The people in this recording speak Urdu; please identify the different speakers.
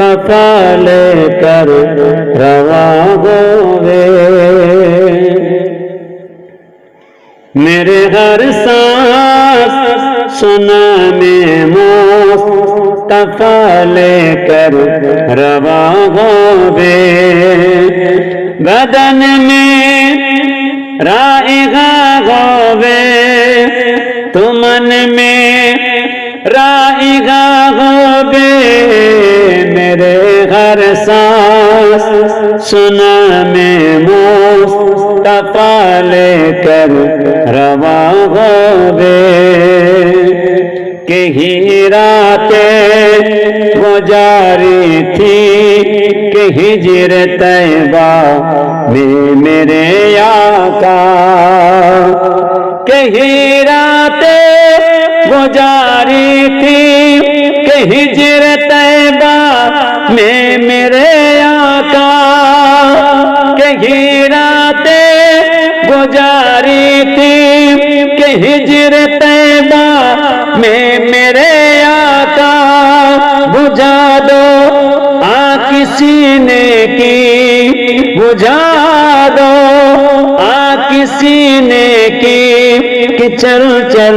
Speaker 1: دفع لے کر روا ہوئے میرے ہر سانس سنا میں مصطفیٰ لے کر روا ہوئے بدن میں رائگا ہوئے تمن میں رائگا ہوئے ہر سانس سنا میں مصطفیٰ لے کر روا ہوئے کہیں راتیں وہ جاری تھی کہ ہجر طیبہ میں میرے آقا۔ کہیں راتیں وہ جاری تھی کہ ہجر میرے آقا، کہیں راتیں وہ جاری تھی کہ ہجر طیبہ میں میرے آقا، بجھا دو آ کسی نے کی، بجھا دو آ کسی نے کی، کہ چل چل